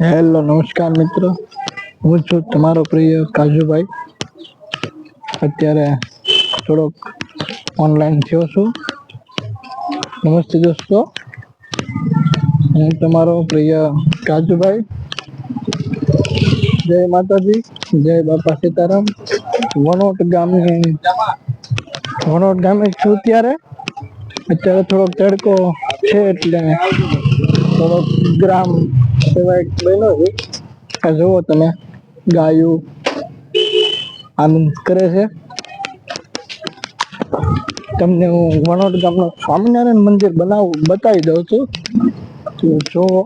Hello નમસ્કાર મિત્રો હું છું તમારો પ્રિય કાજુભાઈ અત્યારે થોડોક ઓનલાઈન થયો છું નમસ્તે દોસ્તો હું તમારો પ્રિય કાજુભાઈ જય માતાજી જય બાપા સીતારામ વણોટ ગામની વણોટ ગામે છું ત્યારે અત્યારે થોડોક તડકો છે એટલે થોડોક ગ્રામ સેવા એક બન્યો આ જુઓ તમે, ગાયું આનંદ કરે છે. તમને હું વણોટ ગામનો સ્વામિનારાયણ મંદિર બનાવું, બતાવી દઉં છું. તો જુઓ,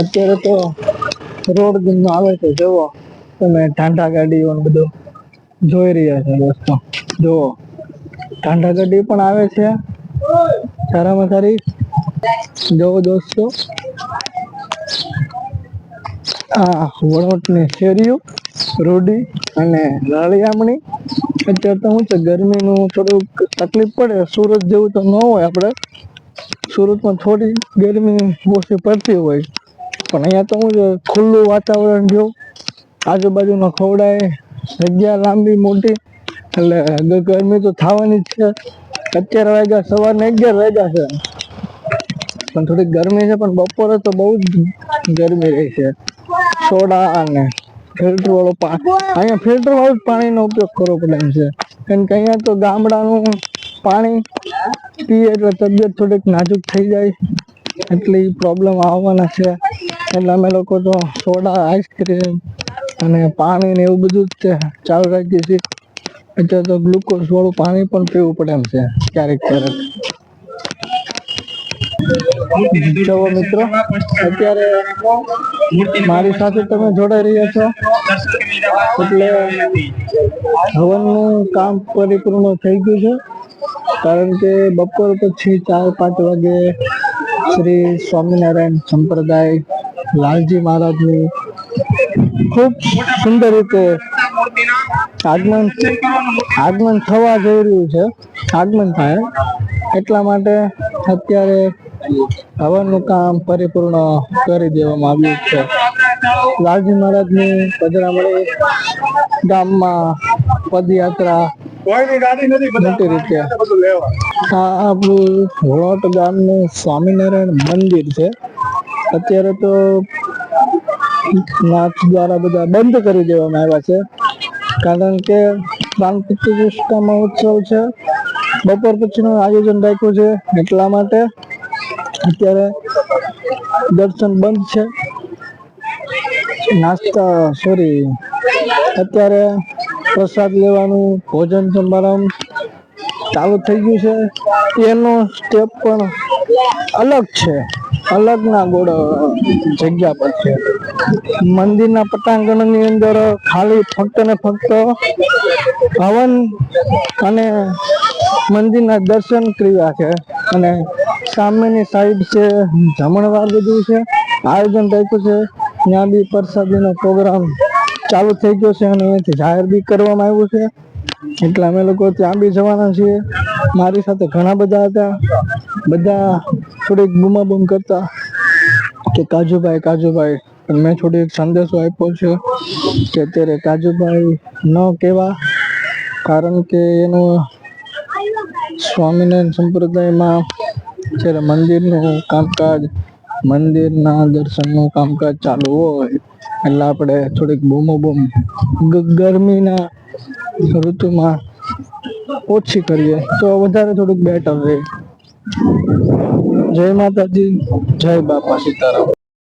અત્યારે તો રોડ નો આવે છે, જુઓ. તમે ઠાંઠા ગાડીઓ બધું જોઈ રહ્યા છે, દોસ્તો. જુઓ ઠાંઠા ગાડી પણ આવે છે. સારામાં સારી. જુઓ દોસ્તો. આ વણોટની શેરીઓ, રોડી અને રાળિયામણી. અત્યારે તો શું છે, ગરમીનું થોડુંક તકલીફ પડે, સુરત જેવું તો ન હોય આપણે. સુરતમાં થોડી ગરમી ઓછી પડતી હોય. પણ અહીંયા તો શું છે, ખુલ્લું વાતાવરણ જો આજુબાજુનો ખવડાય, જગ્યા લાંબી, મોટી. એટલે ગરમી તો થવાની જ છે. અત્યારે વાગ્યા સવારના અગિયાર વાગ્યા છે. પણ થોડીક ગરમી છે, પણ બપોરે તો બહુ જ ગરમી રહી છે. સોડા અને ફિલ્ટર વાળું પાણી અહીંયા ફિલ્ટર વાળું પાણીનો ઉપયોગ કરવો પડે એમ છે. કારણ કે અહીંયા તો ગામડાનું પાણી પીએ એટલે તબિયત થોડીક નાજુક થઈ જાય. એટલી પ્રોબ્લેમ આવવાના છે. એટલે અમે લોકો તો સોડા આઈસ્ક્રીમ અને પાણી ને એવું બધું જ ચાલુ રાખીએ છીએ. અત્યારે તો ગ્લુકોઝ વાળું પાણી પણ પીવું પડે એમ છે ક્યારેક ક્યારેક. જુઓ મિત્રો. અત્યારે મારી સાથે તમે જોડાઈ રહ્યા છો. એટલે હવનનું કામ પરિપૂર્ણ થઈ ગયું છે. કારણ કે બપોર પછી ચાર પાંચ વાગે શ્રી સ્વામિનારાયણ સંપ્રદાય લાલજી મહારાજની ખૂબ સુંદર રીતે આગમન આગમન થવા જઈ રહ્યું છે. આગમન થાય. એટલા માટે અત્યારે હવનનું કામ પરિપૂર્ણ કરી દેવામાં આવ્યું છે. લાલજી મહારાજની પધરામણી ગામમાં પદયાત્રા મોટી રીતે. આ આપણું વડોટ ગામનું સ્વામિનારાયણ મંદિર છે. અત્યારે તો નાથ દ્વારા બધા બંધ કરી દેવામાં આવ્યા છે. કારણ કે પ્રાણ પ્રતિષ્ઠા મહોત્સવ છે. બપોર પછીનું આયોજન રાખ્યું છે એટલા માટે અત્યારે દર્શન બંધ છે. નાસ્તા સોરી અત્યારે પ્રસાદ લેવાનું, ભોજન સમારંભ ચાલુ થઈ ગયું છે. એનો સ્ટેપ પણ અલગ છે. અલગના ગોળ, જગ્યા પર છે. મંદિરના પટાંગણની અંદર ખાલી ફક્ત ને ફક્ત હવન અને મંદિરના દર્શન કર્યા છે અને સામેની સાઈડ છે જમણવાર બધું છે. આયોજન રાખ્યું છે. ત્યાં બી પ્રસાદીનો પ્રોગ્રામ ચાલુ થઈ ગયો છે અને અહીંયાથી જાહેર બી કરવામાં આવ્યું છે. એટલે અમે લોકો ત્યાં બી જવાના છીએ. મારી સાથે ઘણા બધા હતા. બધા થોડીક બૂમાબૂમ કરતા કે કાજુભાઈ કાજુભાઈ, પણ મેં થોડીક સંદેશો આપ્યો છે કે અત્યારે કાજુભાઈ ન કહેવા, કારણ કે એનું સ્વામિનારાયણ સંપ્રદાયમાં જ્યારે મંદિરનું કામકાજ, મંદિરના દર્શનનું કામકાજ ચાલુ હોય, એટલે આપણે થોડીક બૂમો બૂમ ગરમીના ઋતુમાં ઓછી કરીએ, તો વધારે થોડુંક બેટર રહે. જય માતાજી, જય બાપા સીતારામ.